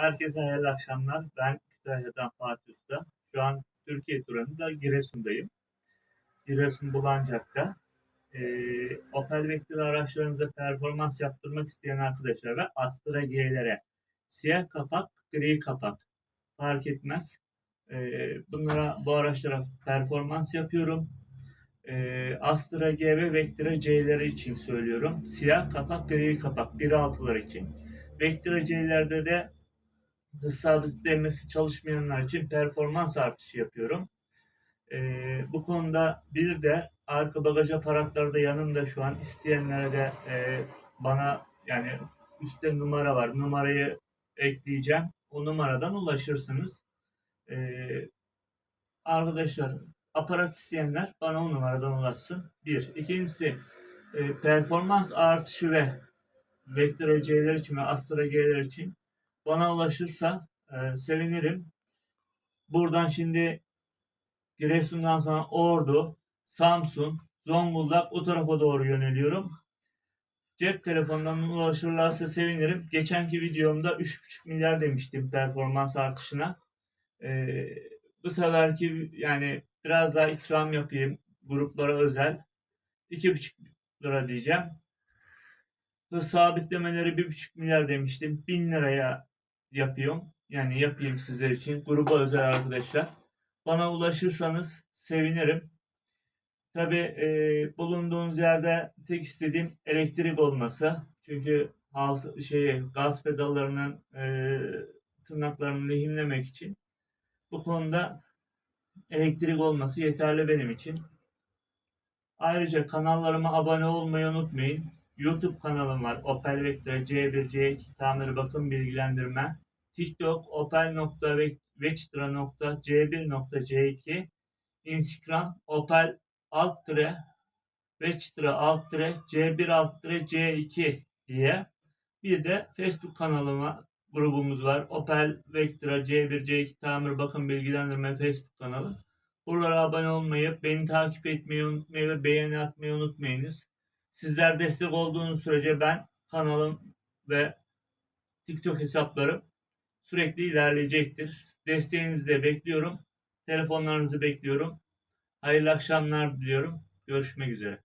Herkese hayırlı akşamlar. Ben Kütahya'dan Fatih Usta. Şu an Türkiye turunda Giresun'dayım. Giresun Bulancak'ta. Ee, Opel Vectra araçlarınıza performans yaptırmak isteyen arkadaşlar ve Astra G'lere siyah kapak, gri kapak fark etmez. Ee, bunlara bu araçlara performans yapıyorum. Ee, Astra G ve Vectra C'leri için söylüyorum. Siyah kapak, gri kapak 1.6'lar için. Vectra C'lerde de hız sabitlemesi çalışmayanlar için performans artışı yapıyorum. Ee, bu konuda bir de arka bagaj aparatları da yanımda şu an isteyenlere de e, bana yani üstte numara var. Numarayı ekleyeceğim. O numaradan ulaşırsınız. Ee, arkadaşlar aparat isteyenler bana o numaradan ulaşsın. Bir. İkincisi e, performans artışı ve Vectra C'ler için ve Astra G'ler için bana ulaşırsa e, sevinirim. Buradan şimdi Giresun'dan sonra Ordu, Samsun, Zonguldak o tarafa doğru yöneliyorum. Cep telefonundan ulaşırlarsa sevinirim. Geçenki videomda 3,5 milyar demiştim performans artışına. E, bu seferki yani biraz daha ikram yapayım gruplara özel. 2,5 lira diyeceğim. Hız sabitlemeleri 1,5 milyar demiştim. 1000 liraya yapıyorum. Yani yapayım sizler için. Gruba özel arkadaşlar. Bana ulaşırsanız sevinirim. Tabi e, bulunduğunuz yerde tek istediğim elektrik olması. Çünkü havza, şey, gaz pedallarının e, tırnaklarını lehimlemek için bu konuda elektrik olması yeterli benim için. Ayrıca kanallarıma abone olmayı unutmayın. YouTube kanalım var. Opel Vectra C1 C2 tamir bakım bilgilendirme. TikTok opel.vectra.c1.c2 Instagram opel alt tire Vectra alt tire C1 alt tire C2 diye. Bir de Facebook kanalıma grubumuz var. Opel Vectra C1 C2 tamir bakım bilgilendirme Facebook kanalı. Buralara abone olmayı, beni takip etmeyi unutmayı ve beğeni atmayı unutmayınız. Sizler destek olduğunuz sürece ben kanalım ve TikTok hesaplarım sürekli ilerleyecektir. Desteğinizi de bekliyorum. Telefonlarınızı bekliyorum. Hayırlı akşamlar diliyorum. Görüşmek üzere.